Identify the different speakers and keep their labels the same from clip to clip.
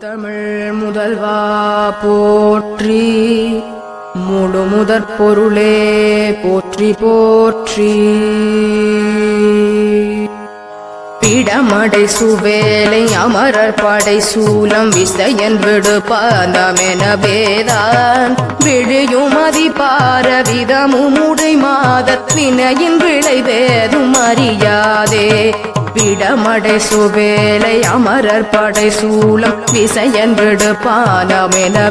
Speaker 1: முத்தமிழ் முதல்வா போற்றி முழு முதற் பொருளே போற்றி போற்றி. இடமடை சுவேலை அமரர் படை சூலம் விசையன் விடுபாந்தமென வேதான் விழியும் அதிபார விதமும் உடை மாதத்வினையின் விளைவேதும் அறியாதே. விடமடை சுவேலை அமரர் படை சூலம் விசையன் விடு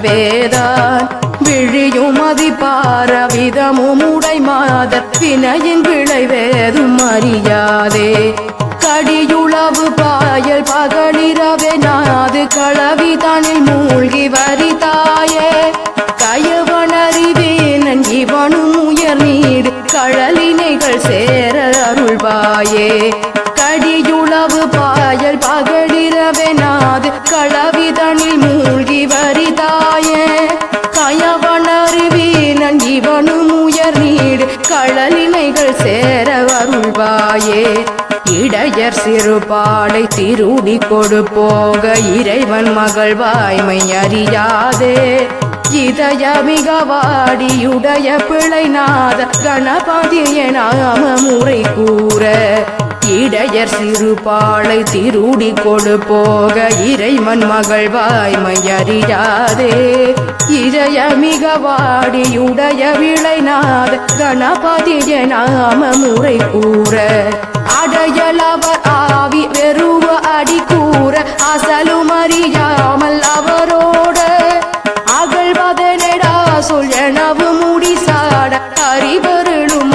Speaker 1: வேதான் விழியும் அதிபார விதமும் உடை மாதத்வினையின் விளைவேதும் அறியாதே. கடியுளவு பாயல் பகலிரவே நாது களவி தனில் மூழ்கி வரிதாயே கயவனறிவேனன் இவனும் உயர் நீடு கழலினைகள் சேர அருள்வாயே. கடியுளவு பாயல் பகலிரவே நாது களவி தனில் மூழ்கி வரிதாயே கயவனறிவேனன் இவனும் உயர் நீடு கழலினைகள் சேர அருள்வாயே. இடையர் சிறுபாலை திருடி கொடு போக இறைவன் மகள் வாய்மை அறியாதே. இதய மிக வாடியுடைய பிழை நாத கணபதிய நாம முறை கூற இடையர் சிறுபாலை திருடி கொடு போக இறைவன் மகள் வாய்மை அறியாதே. இதய மிக வாடியுடைய விளைநாத கணபதி என முறை கூற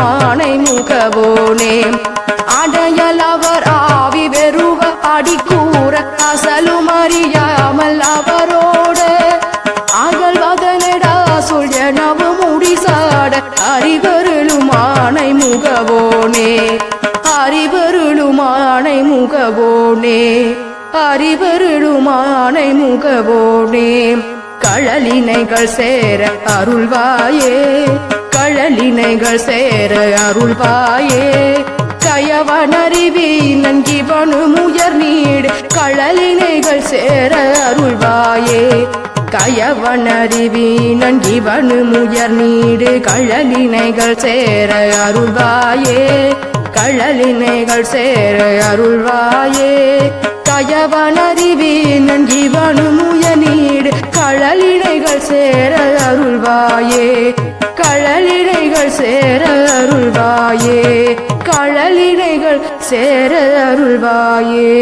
Speaker 1: ஆணை முகவோனே. அடையலவர் ஆவி வெறுவ அடி கூற அசலும் அறியாமல் அவரோட. அகழ்வதனடா சொல் எனவு முடிசாட அறிவருளும் ஆணை முகவோனே. அறிவருளும் அறிவருளுமானை முகவோனே. அறிவருளும் அறிவருளுமானை முகவோனே. கழலினைகள் சேர அருள்வாயே. கழலினைகள் சேர அருள்வாயே. கயவனறிவீனன் இவனு முயர் நீடு. கழலினைகள் சேர அருள்வாயே. கயவனறிவீனன் இவனு முயர் நீடு. கழலினைகள் சேர அருள்வாயே. கழலினைகள் சேர அருள்வாயே. கயவனறிவீனன் இவனு முயநீடு கழலினைகள் சேர அருள்வாயே. கழலி கழலினைகள் சேர அருள்வாயே. கழலினைகள் சேர அருள்வாயே.